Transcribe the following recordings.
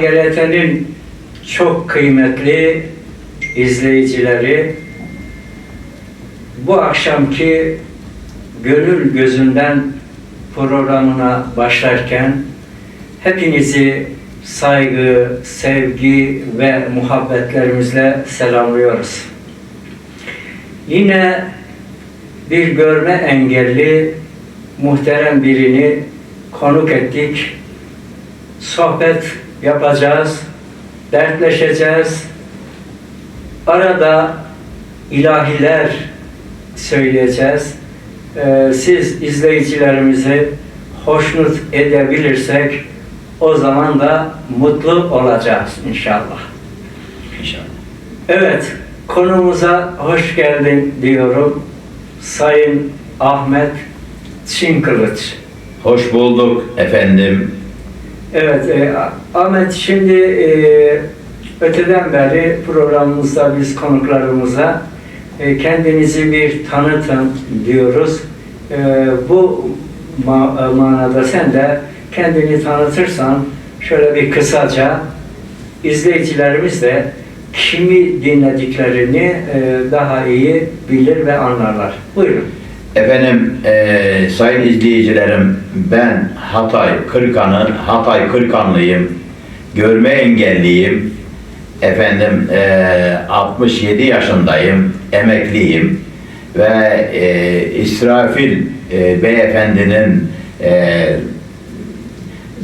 AGRT'nin çok kıymetli izleyicileri bu akşamki Gönül Gözünden programına başlarken hepinizi saygı, sevgi ve muhabbetlerimizle selamlıyoruz. Yine bir görme engelli muhterem birini konuk ettik. Sohbet yapacağız, dertleşeceğiz. Arada ilahiler söyleyeceğiz. Ee, siz izleyicilerimizi hoşnut edebilirsek o zaman da mutlu olacağız inşallah. İnşallah. Evet, konumuza hoş geldin diyorum. Sayın Ahmet Çinkılıç. Hoş bulduk efendim. Evet, e, Ahmet şimdi e, öteden beri programımızda biz konuklarımıza e, kendinizi bir tanıtın diyoruz. E, bu ma- e, manada sen de kendini tanıtırsan şöyle bir kısaca izleyicilerimiz de kimi dinlediklerini e, daha iyi bilir ve anlarlar. Buyurun. Efendim eee, sayın izleyicilerim ben Hatay Kırkanı, Hatay Kırkanlıyım. Görme engelliyim. Efendim eee, 67 yaşındayım. Emekliyim. Ve eee, İsrafil eee, beyefendinin eee,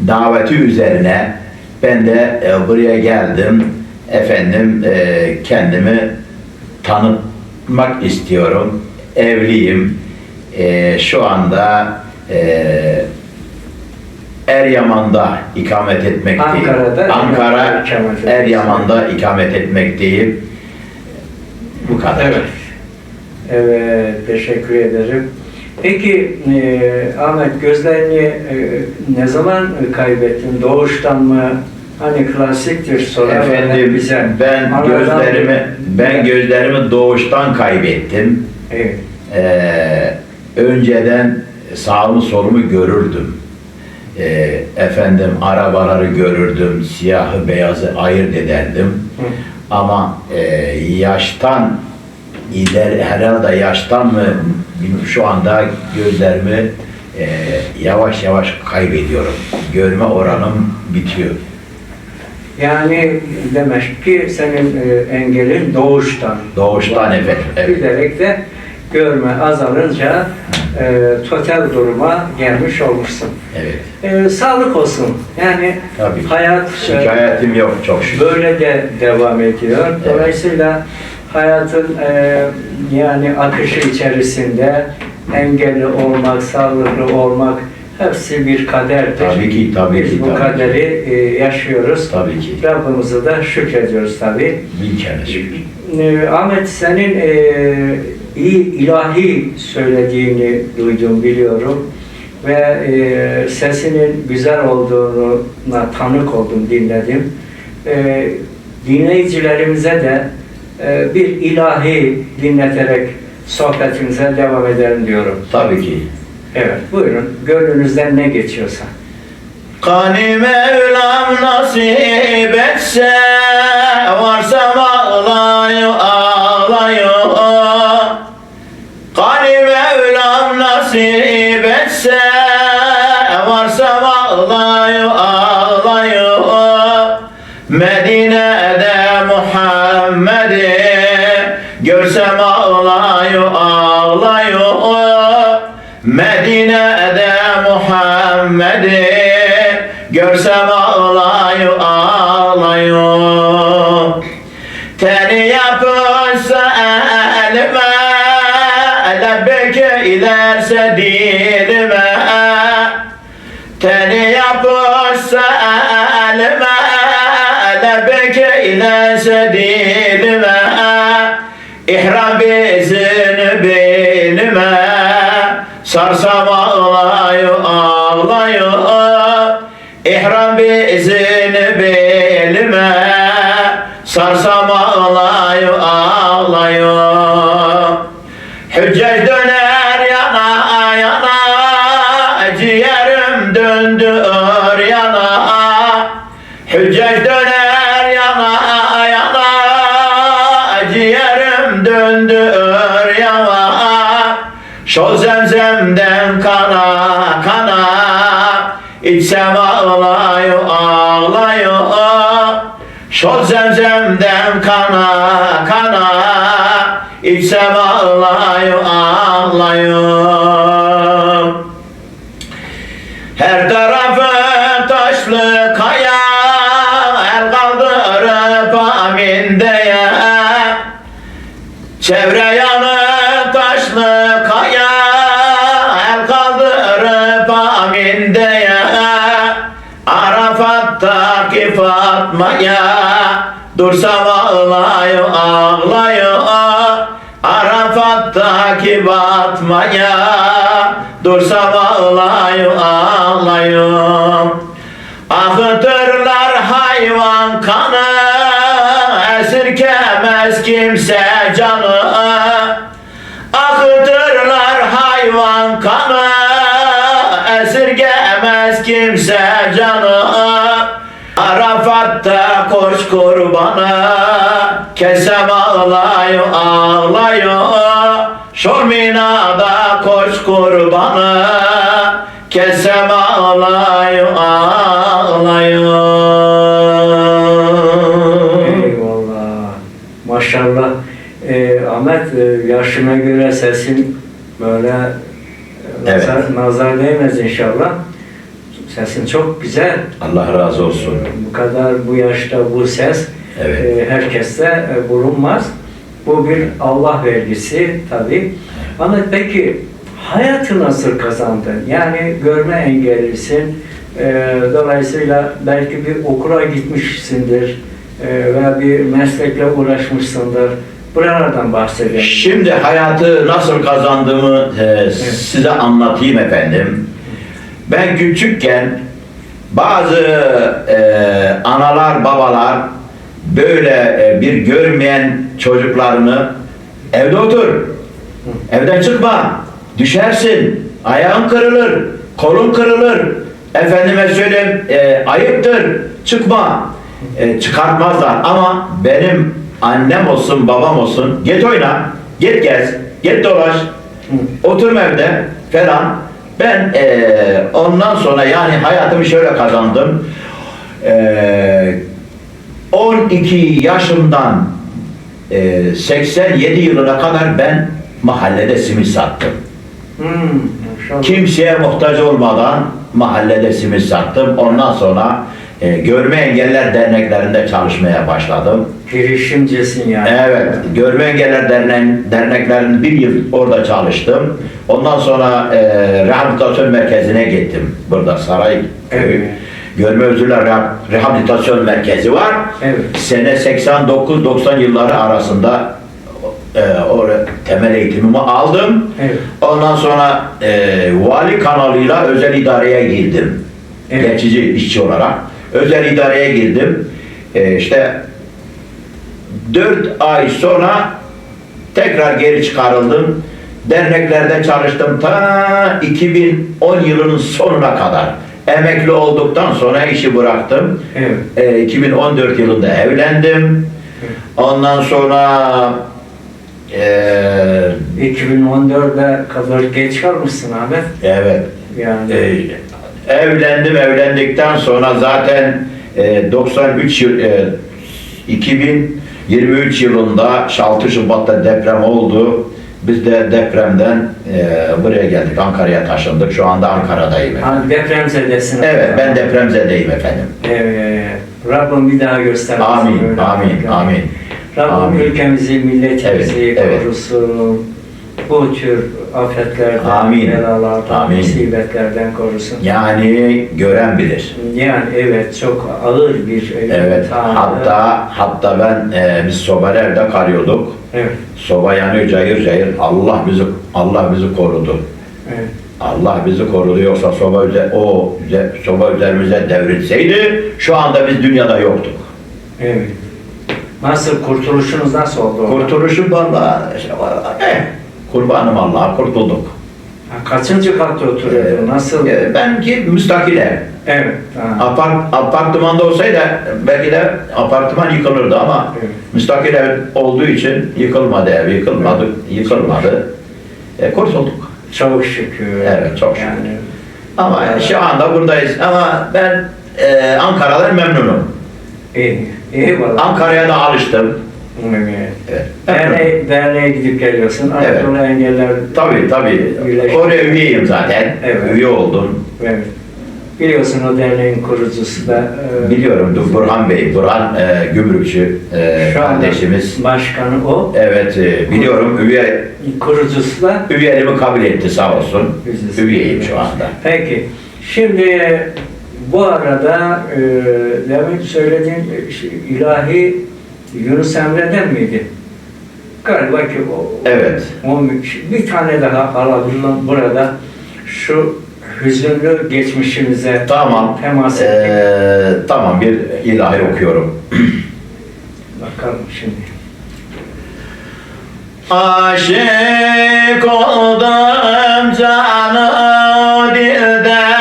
daveti üzerine ben de e, buraya geldim. Efendim e, kendimi tanıtmak istiyorum. Evliyim. E, şu anda e, Eryaman'da ikamet etmekteyim. Ankara'da Ankara Eryaman'da ikamet. Eryaman'da ikamet etmekteyim. Bu kadar. Evet. Evet, teşekkür ederim. Peki e, Ahmet gözlerini e, ne zaman kaybettin? Doğuştan mı? Hani klasiktir sorular Efendim bize. ben Anadan- gözlerimi ben gözlerimi doğuştan kaybettim. Evet. Ee, önceden sağımı solumu görürdüm. Ee, efendim arabaları görürdüm, siyahı beyazı ayırt ederdim. Hı. Ama e, yaştan ileri herhalde yaştan mı şu anda gözlerimi e, yavaş yavaş kaybediyorum. Görme oranım bitiyor. Yani demek ki senin e, engelin doğuştan. Doğuştan efendim. Evet. Giderek de görme azalınca e, total duruma gelmiş olmuşsun. evet. E, sağlık olsun. Yani Tabii. hayat e, Şikayetim yok çok şükür. böyle de devam ediyor. Dolayısıyla hayatın e, yani akışı içerisinde engelli olmak, sağlıklı olmak hepsi bir kaderdir. Tabii ki, tabii Biz ki, bu tabii ki. kaderi e, yaşıyoruz. Tabii ki. Rabbimize de şükrediyoruz tabii. Bin kere şükür. E, Ahmet senin e, iyi ilahi söylediğini duydum, biliyorum. Ve e, sesinin güzel olduğuna tanık oldum, dinledim. E, dinleyicilerimize de e, bir ilahi dinleterek sohbetimize devam edelim diyorum. Tabii ki. Evet, buyurun. Gönlünüzden ne geçiyorsa. Kani Mevlam nasip etse Varsam ağlayo ağlayo Kani Mevlam nasip etse Varsam ağlayo ağlayo Medine'de Muhammed'i Görsem ağlayo ağlayo Medine'de Muhammed'i Görsem ağlayo Nasa dedela. Şol zemzemden kana kana. İçsem ağlayo ağlayo Şol zemzemden kana kana. İçsem ağlayo ağlayo Arafat'taki Fatma'ya Dursam ağlayo ağlayo Arafat'taki Fatma'ya Dursam ağlayo ağlayo Akıtırlar hayvan kanı Esirkemez kimse canı. Akıtırlar hayvan kanı Esirgemez kimse canı Arafat'ta koş kurbanı Kesem ağlayo ağlayo Şormina'da koş kurbanı Kesem ağlayo ağlayo Eyvallah. Maşallah. Ee, Ahmet e, yaşına göre sesin böyle e, Evet. nazar, nazar değmez inşallah. Sesin çok güzel. Allah razı olsun. Bu kadar bu yaşta bu ses Evet. e, herkeste e, bulunmaz. Bu bir Allah vergisi tabi. Ama peki hayatı nasıl kazandın? Yani görme engellisin. E, dolayısıyla belki bir okula gitmişsindir veya bir meslekle uğraşmışsındır. Buralardan bahsedelim. Şimdi hayatı nasıl kazandığımı size anlatayım efendim. Ben küçükken bazı e, analar babalar böyle e, bir görmeyen çocuklarını evde otur, evden çıkma, düşersin, ayağın kırılır, kolun kırılır, efendime söyleyeyim e, ayıptır, çıkma, e, çıkartmazlar ama benim annem olsun babam olsun git oyna, git gez, git dolaş, oturma evde falan. Ben eee, ondan sonra yani hayatımı şöyle kazandım. Eee 12 yaşımdan eee, 87 yılına kadar ben mahallede simit sattım. Hmm. Kimseye muhtaç olmadan mahallede simit sattım. Ondan sonra eee, Görme Engeller Derneklerinde çalışmaya başladım. Girişimcisin yani. Evet, Görme Engeller Derneği, derneklerinde bir yıl orada çalıştım. Ondan sonra e, rehabilitasyon merkezine gittim. Burada Saray Evet. Görme Özürler Reha- Rehabilitasyon Merkezi var. Evet. Sene 89-90 yılları arasında e, orada temel eğitimimi aldım. Evet. Ondan sonra e, vali kanalıyla özel idareye girdim. Evet. Geçici işçi olarak. Özel idareye girdim. E, işte 4 ay sonra tekrar geri çıkarıldım. Derneklerde çalıştım ta 2010 yılının sonuna kadar. Emekli olduktan sonra işi bıraktım. Evet. E, 2014 yılında evlendim. Ondan sonra e, 2014'e kadar geç kalmışsın Ahmet. evet Yani e, evlendim evlendikten sonra zaten e, 93 yıl e, 2023 yılında 6 Şubat'ta deprem oldu. Biz de depremden e, buraya geldik. Ankara'ya taşındık. Şu anda Ankara'dayım. ha, depremzedesin. Evet ben depremzedeyim efendim. Evet. Rabbim bir daha göstermesin. Amin, amin, amin. Rabbim Amin. ülkemizi, milletimizi Evet, evet. Bu tür afetlerden, Amin, belalardan, amin. musibetlerden korusun. Yani gören bilir. Yani evet çok ağır bir e, Evet. tanrı. Hatta hatta ben e, biz sobalı evde kalıyorduk. Evet, Soba yanıyor cayır cayır. Allah bizi Allah bizi korudu. evet. Allah bizi korudu yoksa soba üze, o üze- soba üzerimize devrilseydi şu anda biz dünyada yoktuk. evet. Nasıl kurtuluşunuz nasıl oldu? orada? Kurtuluşu vallahi, eh, kurbanım Allah'a kurtulduk. Ha, kaçıncı katta oturuyordun? Nasıl? E, benimki müstakil ev. Evet. Ha. Apart, apartmanda olsaydı belki de apartman yıkılırdı ama Evet. müstakil ev olduğu için yıkılmadı ev, yıkılmadı, yıkılmadı. E, kurtulduk. Çok şükür. Evet, çok şükür. Yani, Ama Evet. şu anda buradayız. Ama ben e, Ankara'dan memnunum. iyi. İyi. Ankara'ya da alıştım. Evet. Evet. Derneğe, derneğe gidip geliyorsun. Evet. Anadolu Engeller Tabii tabii. Birleşik- Oraya üyeyim zaten. Evet. Üye oldum. Evet. Biliyorsun o derneğin kurucusu da e, Biliyorum Burhan Bey, Burhan e, Gümrükçü e, şu anda kardeşimiz. başkanı o. Evet e, biliyorum üye Kurucusu da üyeliğimi kabul etti sağ olsun. Biziz. Üyeyim şu anda. Peki. Şimdi bu arada e, demin söylediğin şey, ilahi Yunus Emre'den miydi? Galiba ki o, Evet. o bir tane daha alabilirim burada. Şu hüzünlü geçmişimize Tamam. temas ettik. tamam bir ilahi okuyorum. Bakalım şimdi. Aşık oldum canı dilde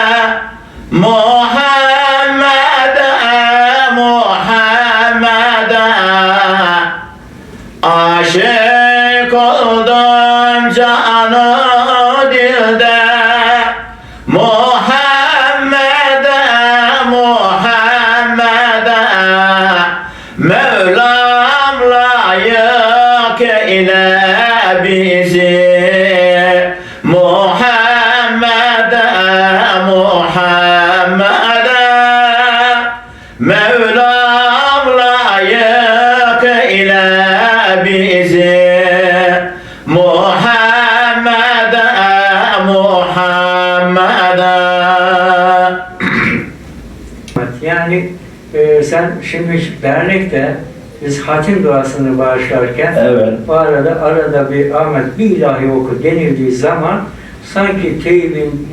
şimdi dernekte biz hatim duasını bağışlarken Evet. bu arada arada bir Ahmet bir ilahi oku denildiği zaman sanki teybin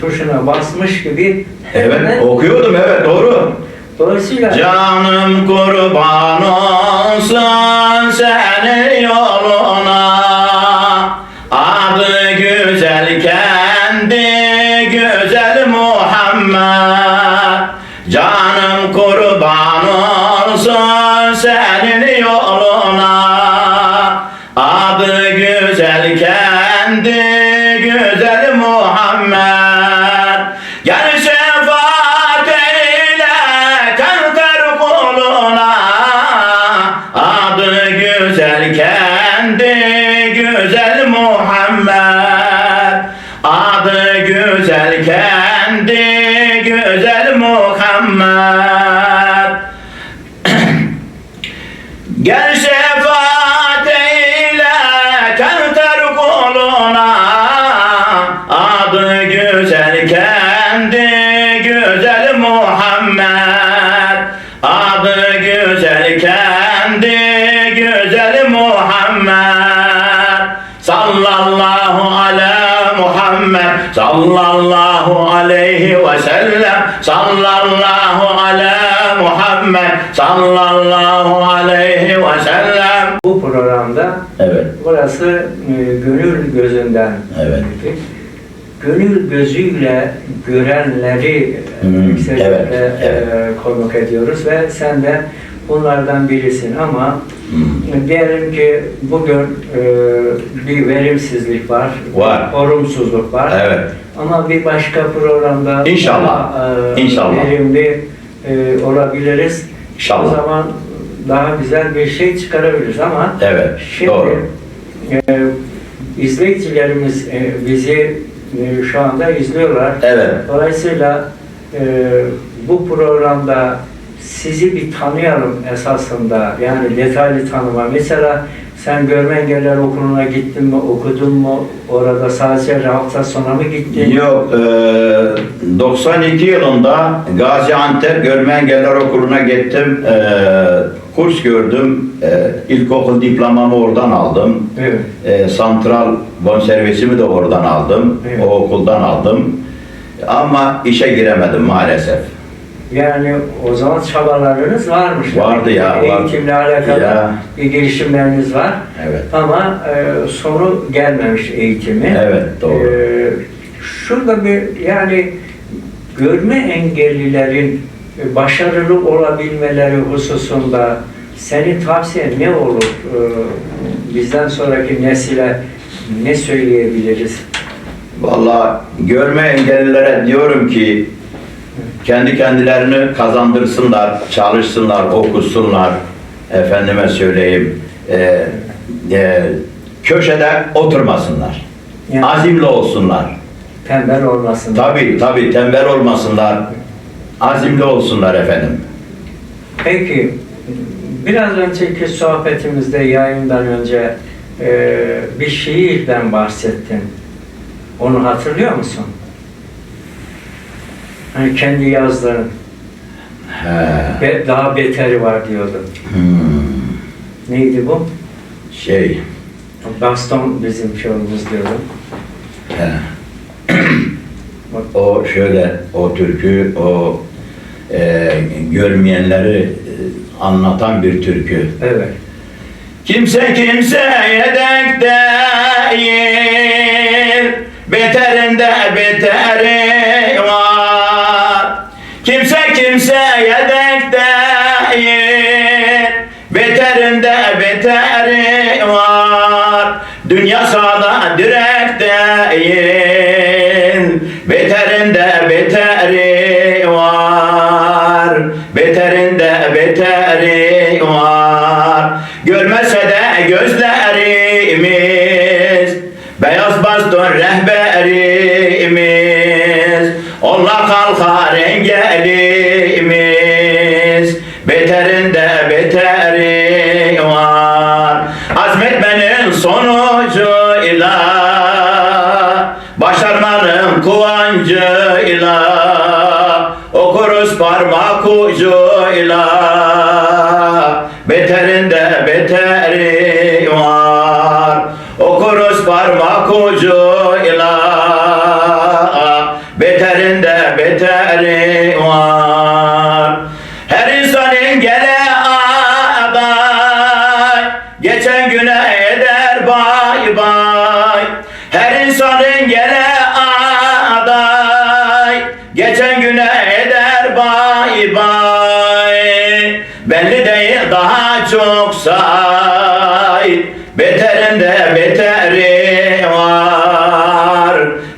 tuşuna basmış gibi Evet hemen- okuyordum evet doğru. Dolayısıyla Canım kurban olsun senin yoluna Sallallahu aleyhi ve sellem Sallallahu ala Muhammed Sallallahu aleyhi ve sellem bu programda Evet. burası e, gönül gözünden Evet. dedik. Gönül gözüyle görenleri Hmm, özellikle, evet, evet. e, konuk ediyoruz ve sen de bunlardan birisin ama Hmm. diyelim ki bugün e, bir verimsizlik var, Var. olumsuzluk var. Evet. Ama bir başka programda İnşallah. daha, e, İnşallah. verimli e, olabiliriz. İnşallah. O zaman daha güzel bir şey çıkarabiliriz ama Evet, şimdi doğru. e, izleyicilerimiz e, bizi e, şu anda izliyorlar. Evet. Dolayısıyla e, bu programda sizi bir tanıyalım esasında. Yani detaylı tanıma. Mesela sen görme engeller okuluna gittin mi, okudun mu? Orada sadece hafta sonu mu gittin? Yok, e, 92 yılında Gaziantep Görme Engeller Okulu'na gittim. E, kurs gördüm. E, ilkokul diplomamı oradan aldım. Evet. E, santral bonservisimi de oradan aldım. Evet. O okuldan aldım. Ama işe giremedim maalesef. Yani o zaman çabalarınız varmış. Vardı ya, vardı. Eğitimle alakalı Ya. bir girişimleriniz var. Evet. Ama e, sonu gelmemiş eğitimi. Evet, doğru. E, şurada bir yani görme engellilerin başarılı olabilmeleri hususunda senin tavsiyen ne olur? E, bizden sonraki nesile ne söyleyebiliriz? Vallahi görme engellilere diyorum ki kendi kendilerini kazandırsınlar, çalışsınlar, okusunlar. Efendime söyleyeyim, e, e, köşede oturmasınlar. Yani Azimli olsunlar. tembel olmasın. Tabii tabii tembel olmasınlar. Azimli olsunlar efendim. Peki, biraz önceki sohbetimizde yayından önce e, bir şiirden bahsettin. Onu hatırlıyor musun? Hani kendi yazdığın, He. ve daha beteri var diyordun. Hmm. Neydi bu? Şey, Baston bizim şovumuz diyordum. he. o şöyle, o türkü, o e, görmeyenleri e, anlatan bir türkü. Evet. Kimse kimseye denk değil, beterinde beteri var. Denk değil, beterinde beteri var.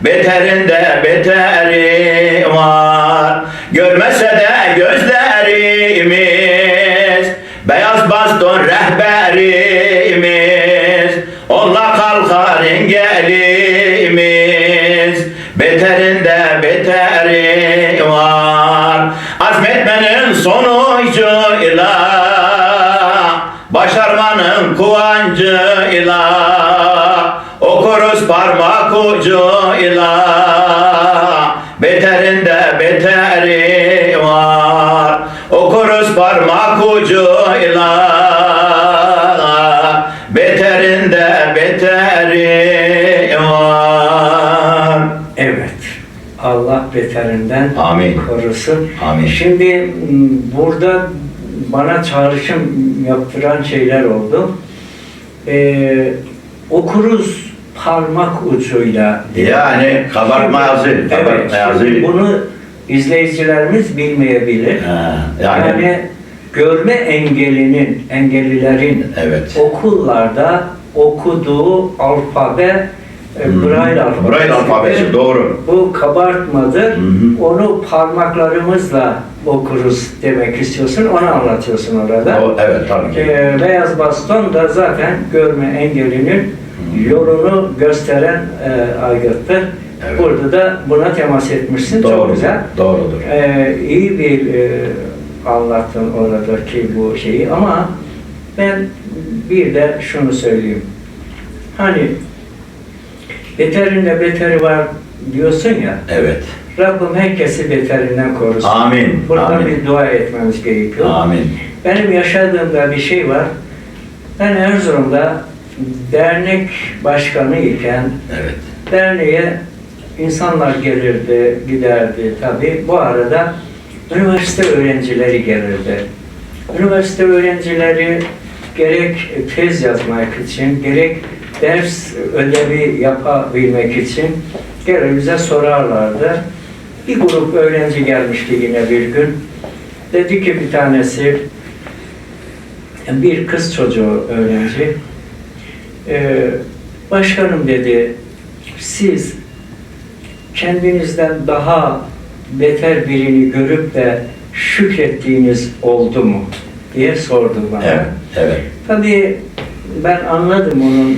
Beterinde beteri beterinden Amin. korusun. Amin. Şimdi m, burada bana çağrışım yaptıran şeyler oldu. Ee, okuruz parmak ucuyla. Yani kabartma yazı, Evet, kabartma bunu izleyicilerimiz bilmeyebilir. Ha, Yani, yani, görme engelinin, engellilerin evet. okullarda okuduğu alfabe e. Braille alfabesi. Braille alfabesi doğru. Bu kabartmadır. Hı hı. Onu parmaklarımızla okuruz demek istiyorsun. Onu anlatıyorsun orada. O, evet tabii ki. Ee, beyaz baston da zaten görme engelinin yolunu gösteren e, aygıttır. Evet. Burada da buna temas etmişsin. Çok Doğrudur. güzel. Doğrudur. Ee, iyi bir e, anlattın oradaki bu şeyi ama ben bir de şunu söyleyeyim. Hani beterinde beteri var diyorsun ya. Evet. Rabbim herkesi beterinden korusun. Amin. Buradan Amin. bir dua etmemiz gerekiyor. Amin. Benim yaşadığımda bir şey var. Ben Erzurum'da dernek başkanı iken Evet. derneğe insanlar gelirdi, giderdi tabii. Bu arada üniversite öğrencileri gelirdi. Üniversite öğrencileri gerek tez yazmak için, gerek ders ödevi yapabilmek için gelir bize sorarlardı. Bir grup öğrenci gelmişti yine bir gün. Dedi ki bir tanesi, bir kız çocuğu öğrenci, "Ee, başkanım dedi, siz kendinizden daha beter birini görüp de şükrettiğiniz oldu mu diye sordu bana. Evet, evet. Tabii ben anladım onun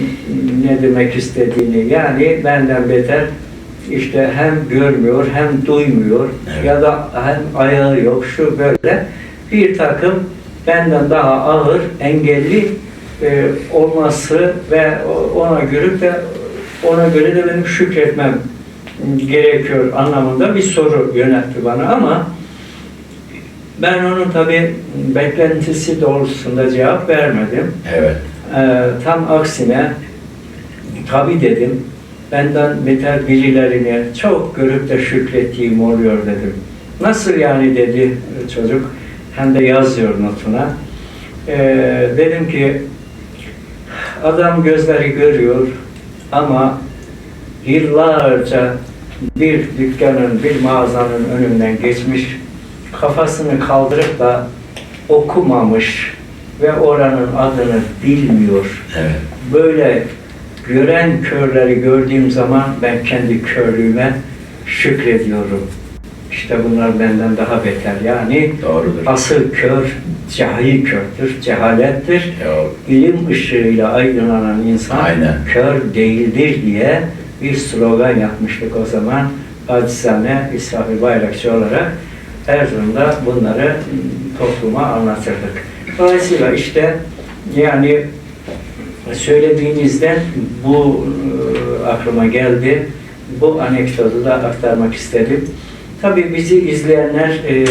ne demek istediğini. Yani benden beter işte hem görmüyor hem duymuyor Evet. ya da hem ayağı yok şu böyle bir takım benden daha ağır engelli e, olması ve ona göre de ona göre de benim şükretmem gerekiyor anlamında bir soru yöneltti bana ama ben onun tabi beklentisi doğrultusunda cevap vermedim. Evet. Ee, tam aksine tabi dedim. Benden beter birilerini çok görüp de şükrettiğim oluyor dedim. Nasıl yani dedi çocuk. Hem de yazıyor notuna. Ee, dedim ki adam gözleri görüyor ama yıllarca bir dükkanın, bir mağazanın önünden geçmiş, kafasını kaldırıp da okumamış ve oranın adını bilmiyor. Evet. Böyle gören körleri gördüğüm zaman ben kendi körlüğüme şükrediyorum. İşte bunlar benden daha beter. Yani Doğrudur. asıl kör cahil kördür, cehalettir. Yok. İlim ışığıyla aydınlanan insan Aynen. kör değildir diye bir slogan yapmıştık o zaman. Acizane İsrafil Bayrakçı olarak Erzurum'da bunları topluma anlatırdık. Dolayısıyla işte yani söylediğinizden bu e, aklıma geldi. Bu anekdotu da aktarmak istedim. Tabii bizi izleyenler e,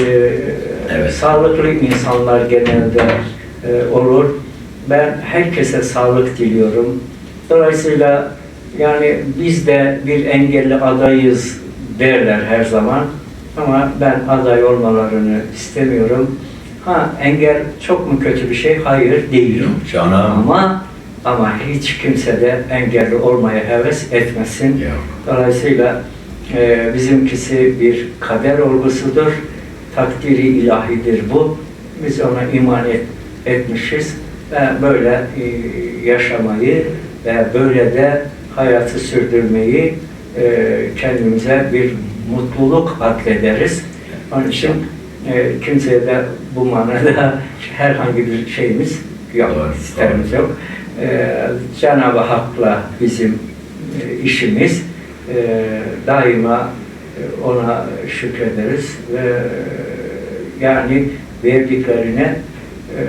Evet. sağlıklı insanlar genelde e, olur. Ben herkese sağlık diliyorum. Dolayısıyla yani biz de bir engelli adayız derler her zaman. Ama ben aday olmalarını istemiyorum. Ha engel çok mu kötü bir şey? Hayır değil. Canım. Ama ama hiç kimse de engelli olmaya heves etmesin. Yok. Dolayısıyla e, bizimkisi bir kader olgusudur. Takdiri ilahidir bu. Biz ona iman et, etmişiz ve böyle e, yaşamayı ve böyle de hayatı sürdürmeyi e, kendimize bir mutluluk atfederiz. Onun için e, kimseye de bu manada herhangi bir şeyimiz yok, Doğru, isterimiz yok. E, Cenab-ı Hak'la bizim e, işimiz e, daima e, ona şükrederiz ve e, yani verdiklerine e,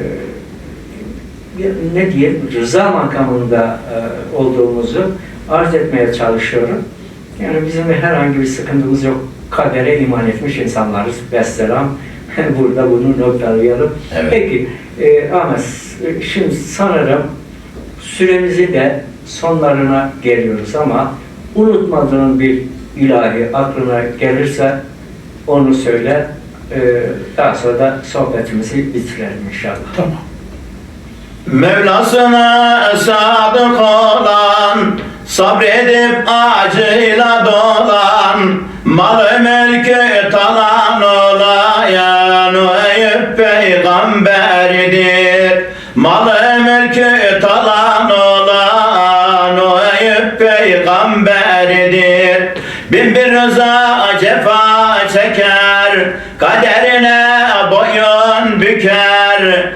ne diyelim rıza makamında e, olduğumuzu arz etmeye çalışıyorum. Yani bizim herhangi bir sıkıntımız yok. Kadere iman etmiş insanlarız. Vesselam. Burada bunu noktalayalım. Evet. Peki e, Ahmet şimdi sanırım süremizi de sonlarına geliyoruz ama unutmadığın bir ilahi aklına gelirse onu söyle. E, daha sonra da sohbetimizi bitirelim inşallah. Tamam. Mevlasına sadık olan, sabredip acıyla dolan, malı mülkü talan olayan o Eyüp peygamberidir. Malı mülkü talan olan o Eyüp peygamberidir. Bin bir rıza cefa çeker, kaderine boyun büker.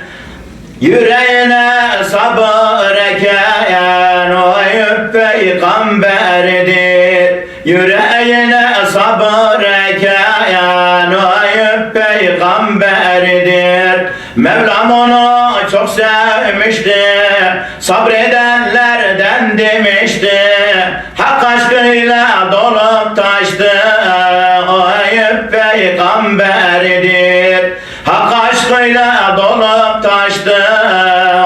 Yüreğine sabır ekeyen o Eyüp peygamberidir. Yüreğine sabır ekeyen o Eyüp peygamberidir. Mevlam onu çok sevmişti, sabredenlerden demişti. Hak aşkıyla dolup taştı, o Eyüp peygamberidir. Hak aşkıyla dolup taştı,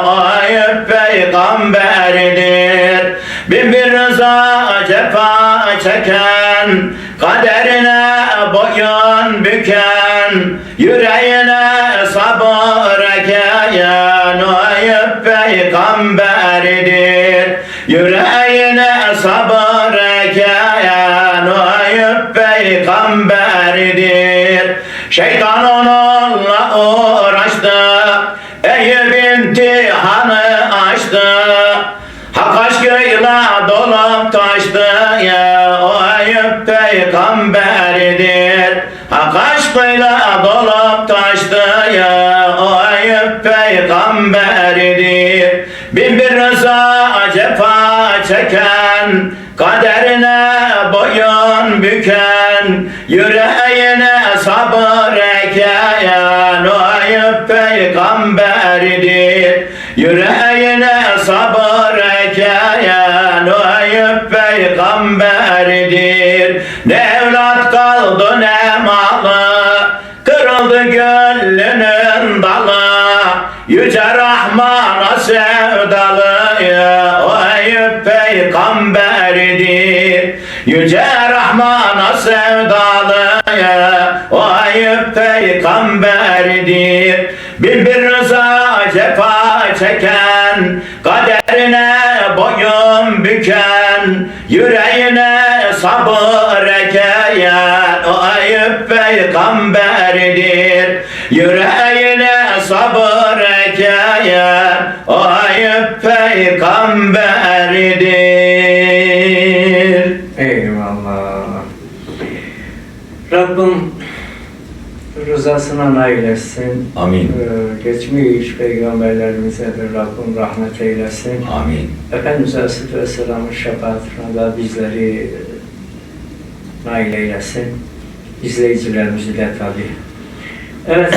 o Eyüp peygamberidir. Bin bir rıza cefa çeken, kaderine boyun büken, peygamberidir. Şeytan onunla uğraştı, Eyüp imtihanı açtı. Hak aşkıyla dolup taştı ya o Eyüp peygamberidir. Hak aşkıyla dolup taştı ya o Eyüp peygamberidir. Bin bir rıza cefa çeken kaderine Eyüp peygamberidir. Ne evlat kaldı ne malı, kırıldı gönlünün dalı. Yüce Rahman'a sevdalı o Eyüp peygamberidir. Yüce Rahman'a sevdalı o Eyüp peygamberidir. Bin bir rıza cefa çeken kaderine boyun büken yüreğine sabır ekeyen o Eyüp peygamberidir. Yüreğine sabır ekeyen o Eyüp peygamberidir. Eyvallah. Rabbim rızasına nail etsin. Amin. Ee, geçmiş peygamberlerimize de Rabbim rahmet eylesin. Amin. Efendimiz Aleyhisselatü Vesselam'ın şefaatine da bizleri e, nail eylesin. İzleyicilerimizi de tabi. Evet.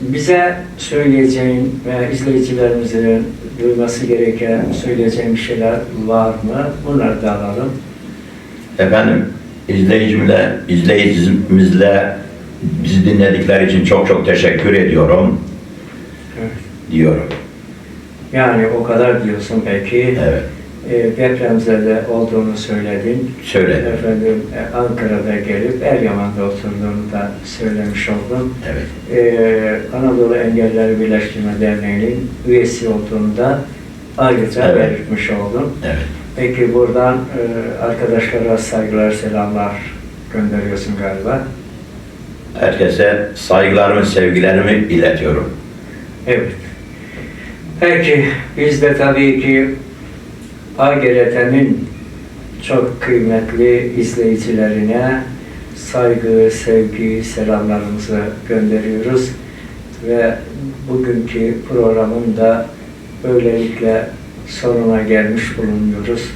Bize söyleyeceğin ve izleyicilerimizin duyması gereken söyleyeceğim şeyler var mı? Bunları da alalım. Efendim izleyicimle, izleyicimizle bizi dinledikleri için çok çok teşekkür ediyorum Evet. diyorum. Yani o kadar diyorsun peki. Evet. E, depremzede olduğunu söyledin. Söyledim. Efendim e, Ankara'da gelip Eryaman'da oturduğunu da söylemiş oldun. Evet. Ee, Anadolu Engelleri Birleştirme Derneği'nin üyesi olduğunu da ayrıca Evet. belirtmiş oldum. Evet. Peki buradan e, arkadaşlara saygılar, selamlar gönderiyorsun galiba. Herkese saygılarımı, sevgilerimi iletiyorum. Evet. Peki biz de tabii ki AGRT'nin çok kıymetli izleyicilerine saygı, sevgi, selamlarımızı gönderiyoruz. Ve bugünkü programın da böylelikle sonuna gelmiş bulunuyoruz.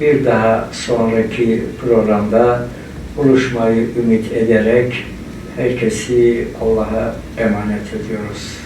Bir daha sonraki programda buluşmayı ümit ederek herkesi Allah'a emanet ediyoruz.